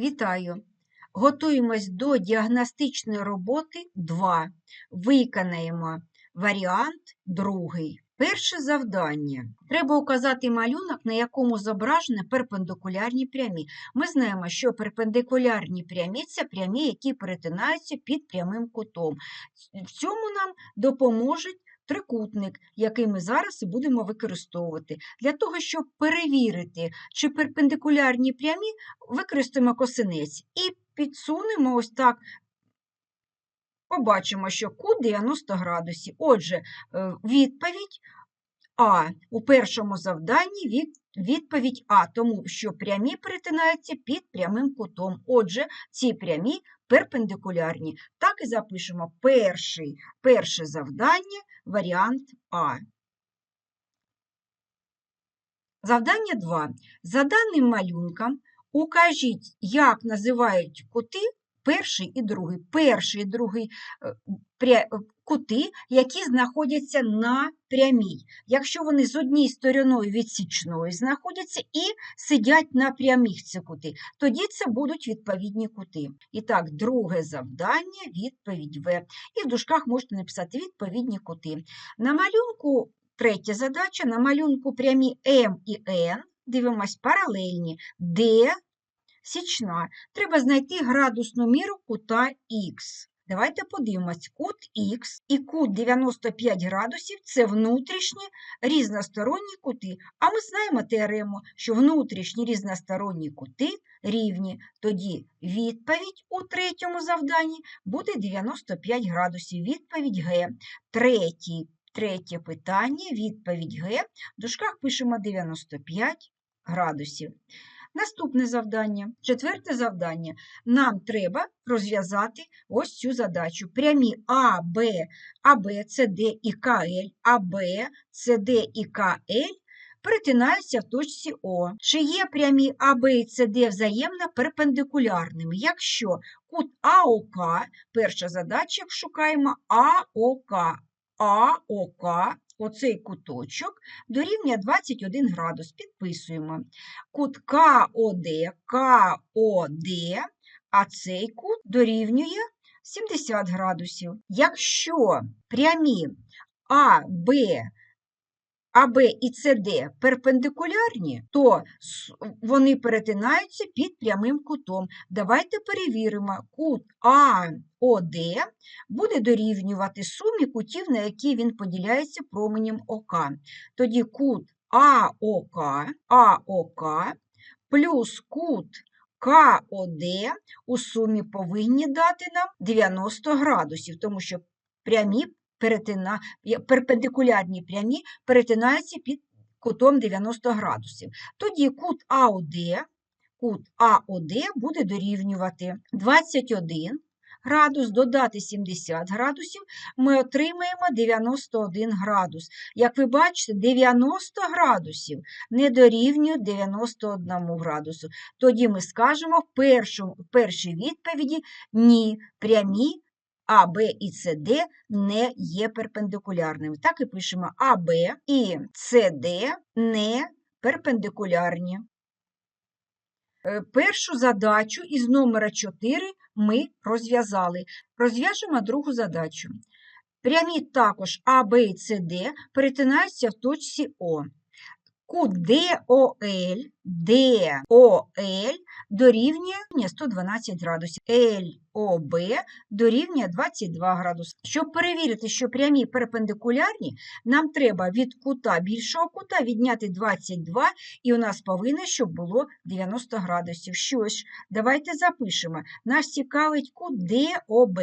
Вітаю! Готуємось до діагностичної роботи 2. Виконаємо варіант другий. Перше завдання. Треба указати малюнок, на якому зображені перпендикулярні прямі. Ми знаємо, що перпендикулярні прямі це прямі, які перетинаються під прямим кутом. В цьому нам допоможе трикутник, який ми зараз і будемо використовувати. Для того, щоб перевірити, чи перпендикулярні прямі, використаємо косинець і підсунемо ось так. Побачимо, що кут 90 градусів. Отже, е, відповідь А. У першому завданні від- відповідь А, тому що прямі перетинаються під прямим кутом. Отже, ці прямі перпендикулярні. Так і запишемо перший, перше завдання, варіант А. Завдання 2. За даним малюнком укажіть, як називають кути перший і другий. Перший і другий е, е, кути, які знаходяться на прямій. Якщо вони з однією стороною відсічною знаходяться і сидять на прямих ці кути, тоді це будуть відповідні кути. І так, друге завдання, відповідь В. І в дужках можете написати відповідні кути. На малюнку третя задача, на малюнку прямі М і Н, дивимось паралельні, Д січна. Треба знайти градусну міру кута Х. Давайте подивимось, кут Х і кут 95 градусів це внутрішні різносторонні кути. А ми знаємо теорему, що внутрішні різносторонні кути рівні. Тоді відповідь у третьому завданні буде 95 градусів. Відповідь Г. Третій, третє питання, відповідь Г. В дужках пишемо 95 градусів. Наступне завдання, четверте завдання. Нам треба розв'язати ось цю задачу. Прямі А, Б, АБ, СД і КЛ, АБ, СД і КЛ перетинаються в точці О. Чи є прямі АБ і СД взаємно перпендикулярними? Якщо кут АОК, перша задача, шукаємо АОК, АОК, оцей куточок дорівнює 21 градус. Підписуємо. Кут КОД, КОД, а цей кут дорівнює 70 градусів. Якщо прямі АБ, АБ і СД перпендикулярні, то вони перетинаються під прямим кутом. Давайте перевіримо, кут АОД буде дорівнювати сумі кутів, на які він поділяється променем ОК. Тоді кут АОК, АОК плюс кут КОД у сумі повинні дати нам 90 градусів, тому що прямі перетина, перпендикулярні прямі перетинаються під кутом 90 градусів. Тоді кут АОД, кут АОД буде дорівнювати 21 градус, додати 70 градусів, ми отримаємо 91 градус. Як ви бачите, 90 градусів не дорівнює 91 градусу. Тоді ми скажемо в, першому, першій відповіді ні, прямі АБ і СД не є перпендикулярними. Так і пишемо АБ і СД не перпендикулярні. Е, Першу задачу із номера 4 ми розв'язали. Розв'яжемо другу задачу. Прямі також А, Б і СД перетинаються в точці О. ДОЛ, ДОЛ дорівнює 112 градусів. ЛОБ дорівнює 22 градуси. Щоб перевірити, що прямі перпендикулярні, нам треба від кута більшого кута відняти 22, і у нас повинно, щоб було 90 градусів. Що ж, давайте запишемо. Нас цікавить кут ДОБ.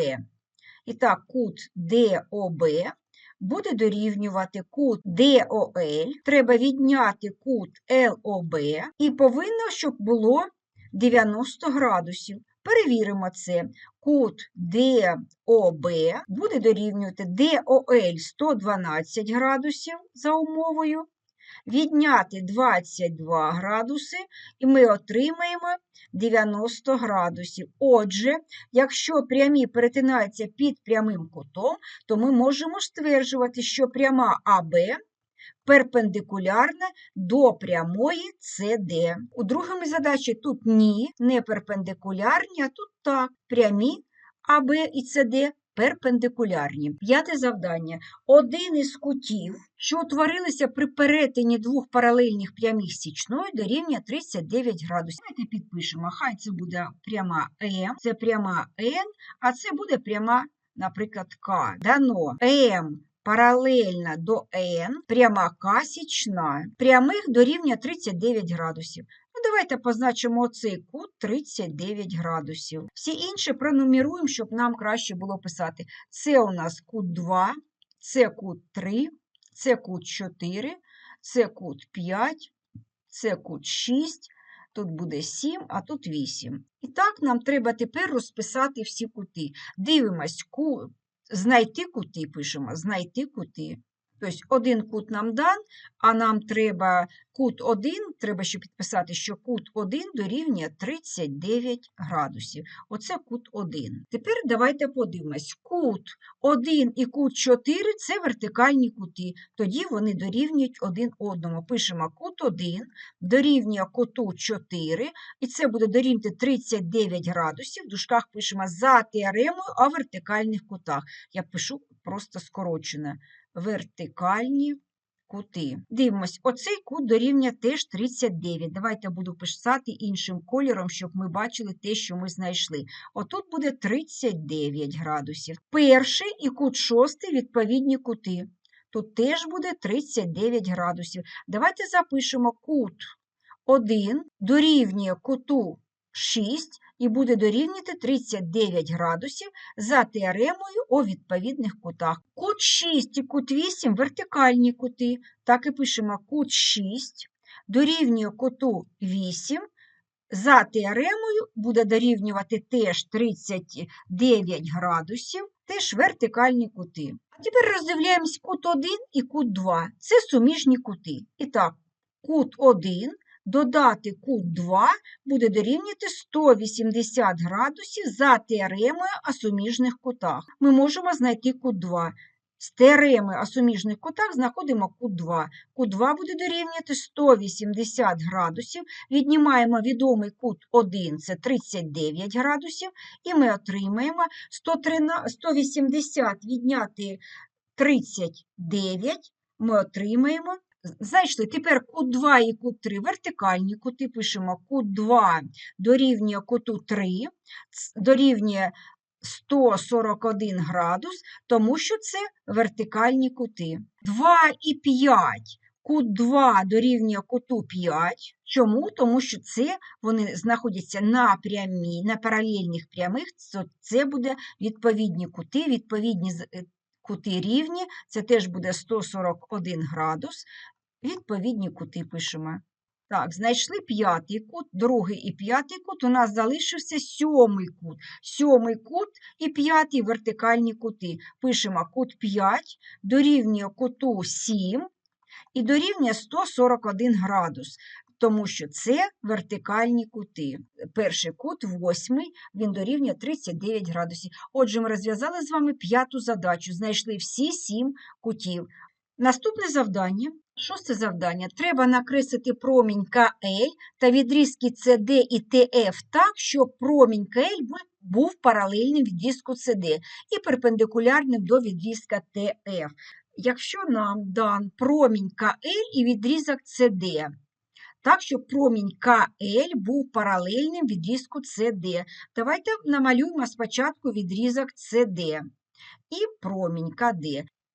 І так, кут ДОБ буде дорівнювати кут ДОЛ, треба відняти кут ЛОБ і повинно, щоб було 90 градусів. Перевіримо це. Кут ДОБ буде дорівнювати ДОЛ 112 градусів за умовою, відняти 22 градуси, і ми отримаємо 90 градусів. Отже, якщо прямі перетинаються під прямим кутом, то ми можемо стверджувати, що пряма АБ перпендикулярне до прямої CD. У другому задачі тут ні, не перпендикулярні, а тут так, прямі АБ і СД перпендикулярні. П'яте завдання. Один із кутів, що утворилися при перетині двох паралельних прямих січною, дорівнює 39 градусів. Давайте підпишемо, хай це буде пряма М, це пряма N, а це буде пряма, наприклад, К. Дано М паралельна до N, пряма К січна. Прямих дорівнює 39 градусів. Ну, давайте позначимо оцей кут 39 градусів. Всі інші пронумеруємо, щоб нам краще було писати. Це у нас кут 2, це кут 3, це кут 4, це кут 5, це кут 6, тут буде 7, а тут 8. І так нам треба тепер розписати всі кути. Дивимось, ку... знайти кути пишемо, знайти кути. Тобто один кут нам дан, а нам треба кут 1, треба ще підписати, що кут 1 дорівнює 39 градусів. Оце кут 1. Тепер давайте подивимось. Кут 1 і кут 4 – це вертикальні кути, тоді вони дорівнюють один одному. Пишемо кут 1 дорівнює куту 4, і це буде дорівнювати 39 градусів. В дужках пишемо за теоремою о вертикальних кутах. Я пишу просто скорочено вертикальні кути. Дивимось, оцей кут дорівнює теж 39. Давайте буду писати іншим кольором, щоб ми бачили те, що ми знайшли. Отут буде 39 градусів. Перший і кут шостий відповідні кути. Тут теж буде 39 градусів. Давайте запишемо кут 1 дорівнює куту 6 і буде дорівнювати 39 градусів за теоремою у відповідних кутах. Кут 6 і кут 8 вертикальні кути. Так і пишемо кут 6 дорівнює куту 8. За теоремою буде дорівнювати теж 39 градусів, теж вертикальні кути. А тепер роздивляємось кут 1 і кут 2. Це суміжні кути. І так, кут 1 додати кут 2 буде дорівнювати 180 градусів за теоремою о суміжних кутах. Ми можемо знайти кут 2. З теореми о суміжних кутах знаходимо кут 2. Кут 2 буде дорівнювати 180 градусів. Віднімаємо відомий кут 1, це 39 градусів, і ми отримаємо 180 відняти 39, ми отримаємо Знайшли. Тепер кут 2 і кут 3 вертикальні кути. Пишемо кут 2 дорівнює куту 3, дорівнює 141 градус, тому що це вертикальні кути. 2 і 5. Кут 2 дорівнює куту 5. Чому? Тому що це вони знаходяться на прямій, на паралельних прямих, це буде відповідні кути, відповідні е, кути рівні, це теж буде 141 градус. Відповідні кути пишемо. Так, знайшли п'ятий кут, другий і п'ятий кут. У нас залишився сьомий кут. Сьомий кут і п'ятий вертикальні кути. Пишемо кут 5, дорівнює куту 7 і дорівнює 141 градус, тому що це вертикальні кути. Перший кут, восьмий, він дорівнює 39 градусів. Отже, ми розв'язали з вами п'яту задачу, знайшли всі сім кутів. Наступне завдання. Шосте завдання. Треба накреслити промінь КЛ та відрізки CD і ТФ так, щоб промінь КЛ був паралельним відрізку CD і перпендикулярним до відрізка ТФ. Якщо нам дан промінь КЛ і відрізок CD, так, щоб промінь КЛ був паралельним відрізку CD. Давайте намалюємо спочатку відрізок CD і промінь КД.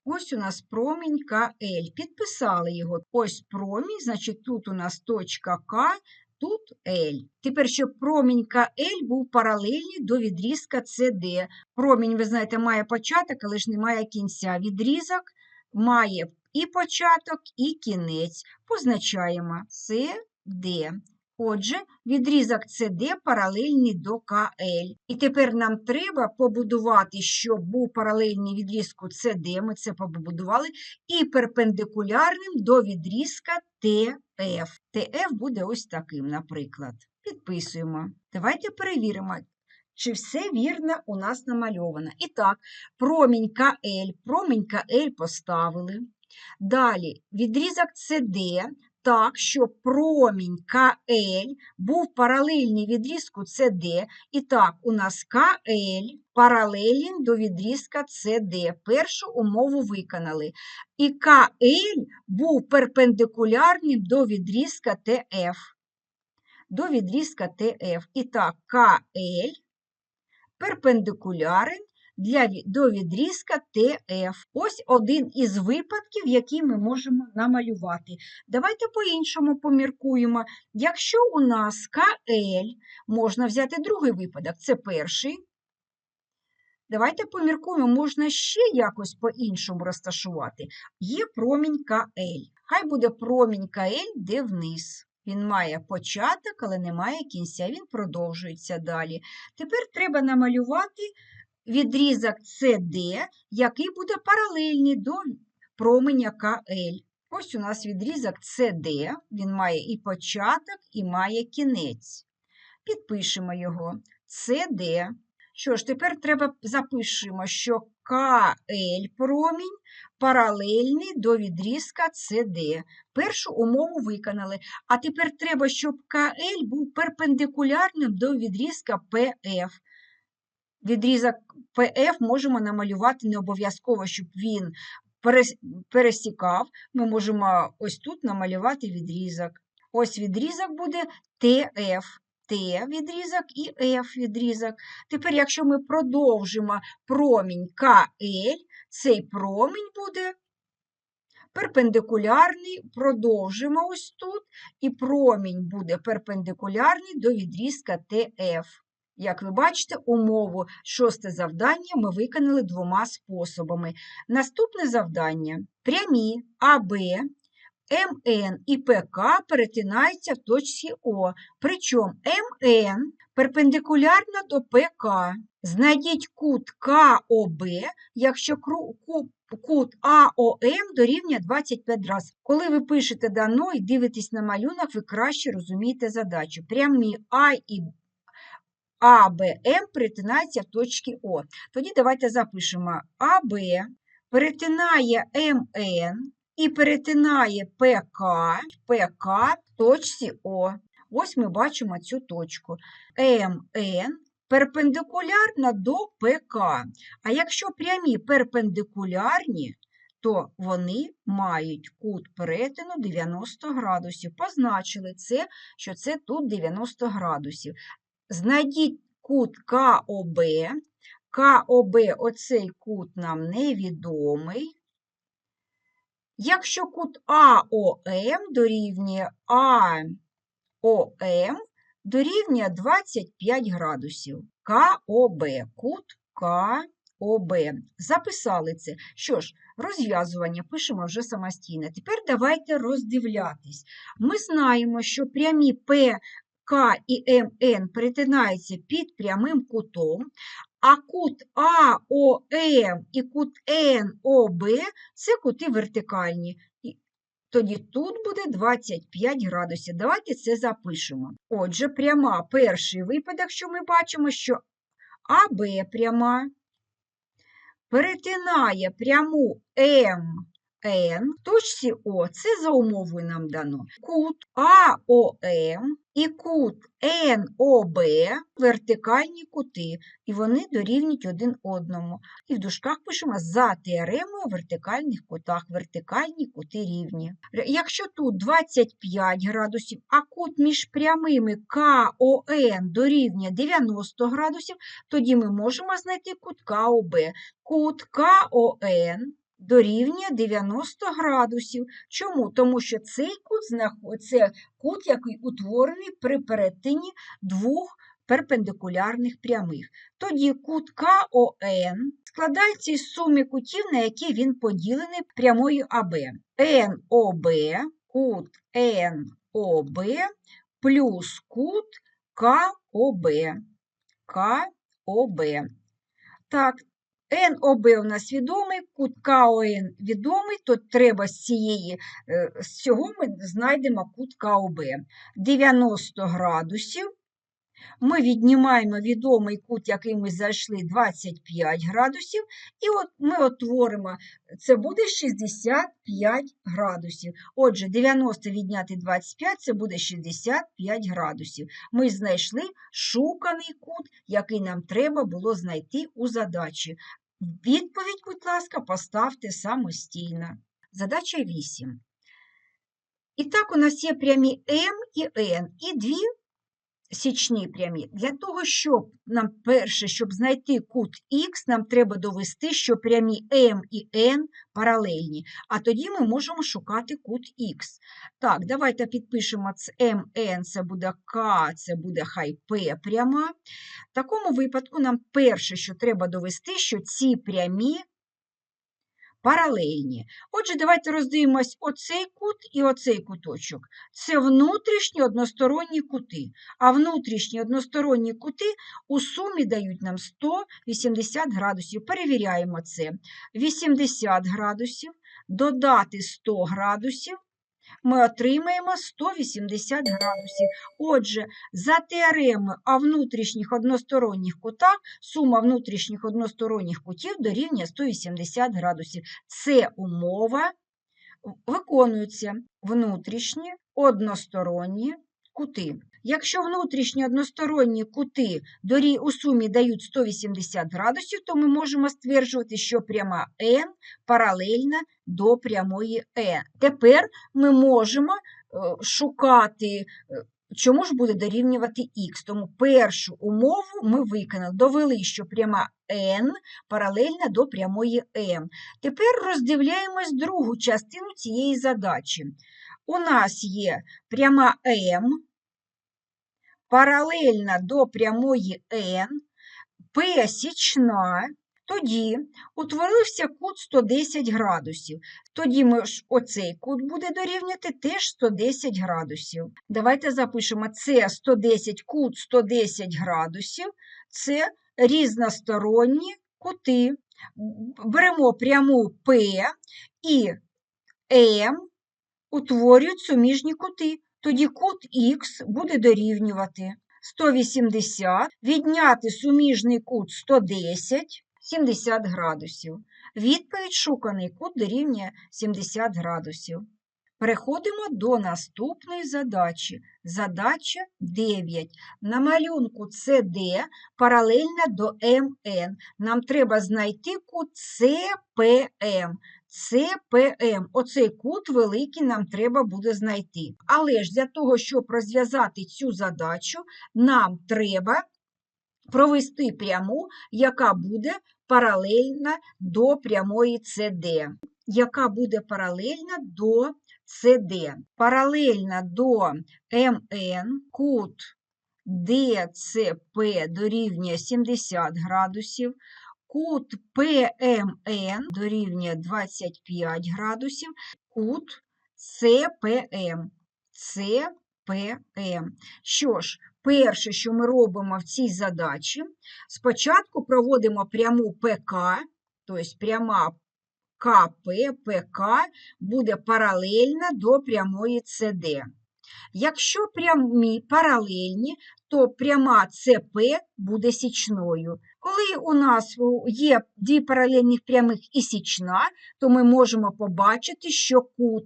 Ось у нас промінь КЛ. Підписали його. Ось промінь, значить, тут у нас точка К, тут L. Тепер, щоб промінь КЛ був паралельний до відрізка CD. Промінь, ви знаєте, має початок, але ж не має кінця. Відрізок має і початок, і кінець. Позначаємо CD. Отже, відрізок CD паралельний до КЛ. І тепер нам треба побудувати, щоб був паралельний відрізку CD, ми це побудували, і перпендикулярним до відрізка TF. TF буде ось таким, наприклад. Підписуємо. Давайте перевіримо, чи все вірно у нас намальовано. І так, промінь КЛ, промінь КЛ поставили. Далі відрізок CD так, щоб промінь КЛ був паралельний відрізку CD. І так, у нас КЛ паралелін до відрізка CD. Першу умову виконали. І КЛ був перпендикулярним до відрізка ТФ. До відрізка ТФ. І так, КЛ перпендикулярен для, до відрізка ТФ. Ось один із випадків, який ми можемо намалювати. Давайте по-іншому поміркуємо. Якщо у нас КЛ, можна взяти другий випадок, це перший. Давайте поміркуємо, можна ще якось по-іншому розташувати. Є промінь КЛ. Хай буде промінь КЛ, де вниз. Він має початок, але не має кінця, він продовжується далі. Тепер треба намалювати відрізок CD, який буде паралельний до променя КЛ. Ось у нас відрізок CD, він має і початок, і має кінець. Підпишемо його. CD. Що ж, тепер треба запишемо, що КЛ промінь паралельний до відрізка CD. Першу умову виконали. А тепер треба, щоб КЛ був перпендикулярним до відрізка PF. Відрізок PF можемо намалювати не обов'язково, щоб він пересікав. Ми можемо ось тут намалювати відрізок. Ось відрізок буде TF. Т відрізок і F відрізок. Тепер, якщо ми продовжимо промінь КЛ, цей промінь буде перпендикулярний, продовжимо ось тут, і промінь буде перпендикулярний до відрізка ТФ. Як ви бачите, умову шосте завдання ми виконали двома способами. Наступне завдання прямі АБ, МН і ПК перетинаються в точці О. Причому МН перпендикулярно до ПК. Знайдіть кут КОБ, якщо кут АОМ дорівнює 25 разів. Коли ви пишете дано і дивитесь на малюнок, ви краще розумієте задачу. Прямі А і АБМ перетинаються в точці О. Тоді давайте запишемо АБ перетинає МН і перетинає ПК, ПК в точці О. Ось ми бачимо цю точку. МН перпендикулярна до ПК. А якщо прямі перпендикулярні, то вони мають кут перетину 90 градусів. Позначили це, що це тут 90 градусів. Знайдіть кут КОБ. КОБ, оцей кут нам невідомий. Якщо кут АОМ дорівнює АОМ, дорівнює 25 градусів. КОБ, кут КОБ. Записали це. Що ж, розв'язування пишемо вже самостійно. Тепер давайте роздивлятись. Ми знаємо, що прямі П К і МН перетинаються під прямим кутом, а кут АОМ і кут НОБ це кути вертикальні. Тоді тут буде 25 градусів. Давайте це запишемо. Отже, пряма перший випадок, що ми бачимо, що АБ пряма перетинає пряму МН в точці О, це за умовою нам дано. Кут АОМ і кут НОБ вертикальні кути, і вони дорівнюють один одному. І в дужках пишемо за теоремою вертикальних кутах. Вертикальні кути рівні. Якщо тут 25 градусів, а кут між прямими КОН дорівнює 90 градусів, тоді ми можемо знайти кут КОБ. Кут КОН дорівнює 90 градусів. Чому? Тому що цей кут це кут, який утворений при перетині двох перпендикулярних прямих. Тоді кут КОН складається із суми кутів, на які він поділений прямою АБ. НОБ, кут НОБ плюс кут КОБ. КОБ. Так, НОБ у нас відомий, кут КОН відомий, то треба з цієї, е, з цього ми знайдемо кут КОБ. 90 градусів Ми віднімаємо відомий кут, який ми зайшли 25 градусів, і от ми отворимо, це буде 65 градусів. Отже, 90 відняти 25 це буде 65 градусів. Ми знайшли шуканий кут, який нам треба було знайти у задачі. Відповідь, будь ласка, поставте самостійно. Задача 8. І так, у нас є прямі М і Н, і дві січні прямі. Для того, щоб нам перше, щоб знайти кут Х, нам треба довести, що прямі М і Н паралельні, а тоді ми можемо шукати кут Х. Так, давайте підпишемо це МН, це буде К, це буде хай П пряма. В такому випадку нам перше, що треба довести, що ці прямі паралельні. Отже, давайте роздивимось оцей кут і оцей куточок. Це внутрішні односторонні кути. А внутрішні односторонні кути у сумі дають нам 180 градусів. Перевіряємо це. 80 градусів, додати 100 градусів. Ми отримаємо 180 градусів. Отже, за теореми о внутрішніх односторонніх кутах сума внутрішніх односторонніх кутів дорівнює 180 градусів. Це умова виконується внутрішні односторонні кути. Якщо внутрішні односторонні кути дорі у сумі дають 180 градусів, то ми можемо стверджувати, що пряма N паралельна до прямої Е. Тепер ми можемо е, шукати, е, чому ж буде дорівнювати х. Тому першу умову ми виконали, довели, що пряма n паралельна до прямої m. Тепер роздивляємось другу частину цієї задачі. У нас є пряма m, паралельна до прямої n, P січна, тоді утворився кут 110 градусів. Тоді ми ж оцей кут буде дорівняти теж 110 градусів. Давайте запишемо це 110 кут 110 градусів. Це різносторонні кути. Беремо пряму П і М утворюють суміжні кути. Тоді кут Х буде дорівнювати 180, відняти суміжний кут 110, 70 градусів. Відповідь шуканий кут дорівнює 70 градусів. Переходимо до наступної задачі. Задача 9. На малюнку CD паралельна до МН. Нам треба знайти кут ЦПМ. ЦПМ. Оцей кут великий нам треба буде знайти. Але ж для того, щоб розв'язати цю задачу, нам треба провести пряму, яка буде паралельна до прямої CD. Яка буде паралельна до CD. Паралельна до МН, кут ДЦП дорівнює 70 градусів, кут ПМН дорівнює 25 градусів, кут ЦПМ. ЦПМ. Що ж, перше, що ми робимо в цій задачі, спочатку проводимо пряму ПК, тобто пряма КП, ПК буде паралельна до прямої ЦД. Якщо прямі паралельні, то пряма ЦП буде січною. Коли у нас є дві паралельних прямих і січна, то ми можемо побачити, що кут,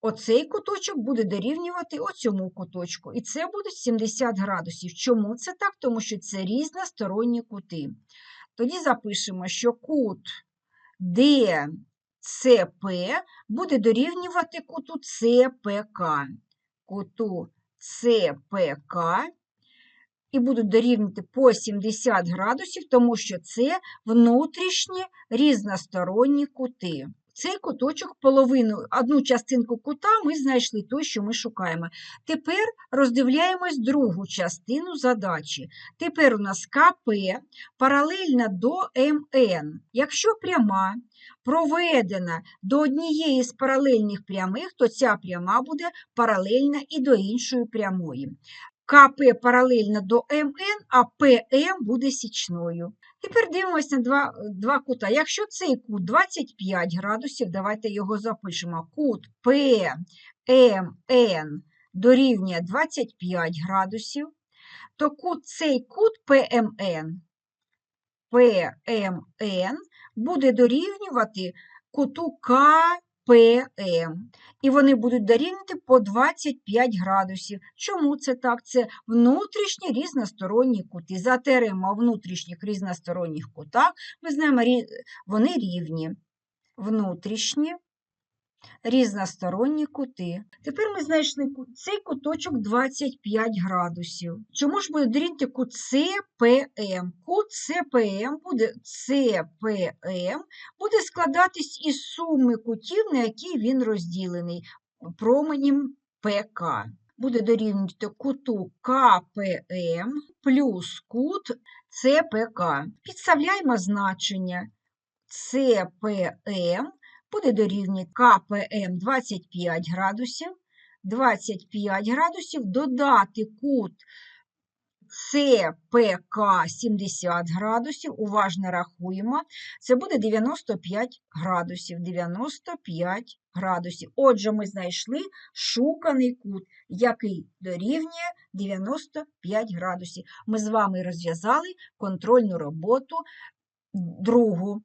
оцей куточок буде дорівнювати оцьому куточку. І це буде 70 градусів. Чому це так? Тому що це різносторонні кути. Тоді запишемо, що кут ДЦП буде дорівнювати куту ЦПК. Куту ЦПК і будуть дорівнювати по 70 градусів, тому що це внутрішні різносторонні кути. Цей куточок половину, одну частинку кута ми знайшли той, що ми шукаємо. Тепер роздивляємось другу частину задачі. Тепер у нас КП паралельна до МН. Якщо пряма проведена до однієї з паралельних прямих, то ця пряма буде паралельна і до іншої прямої. КП паралельно до МН, а ПМ буде січною. Тепер дивимося на два, два кута. Якщо цей кут 25 градусів, давайте його запишемо. Кут ПМН дорівнює 25 градусів, то кут, цей кут ПМН, ПМН буде дорівнювати куту КПМ. І вони будуть дорівнювати по 25 градусів. Чому це так? Це внутрішні різносторонні кути. За теорема внутрішніх різносторонніх кутах ми знаємо, вони рівні. Внутрішні різносторонні кути. Тепер ми знайшли цей куточок 25 градусів. Чому ж буде дорівнювати кут ЦПМ? Кут ЦПМ буде ЦПМ буде складатись із суми кутів, на які він розділений променем ПК. Буде дорівнювати куту КПМ плюс кут ЦПК. Підставляємо значення ЦПМ буде дорівнювати КПМ 25 градусів, 25 градусів додати кут ЦПК 70 градусів, уважно рахуємо, це буде 95 градусів, 95 градусів. Отже, ми знайшли шуканий кут, який дорівнює 95 градусів. Ми з вами розв'язали контрольну роботу другу.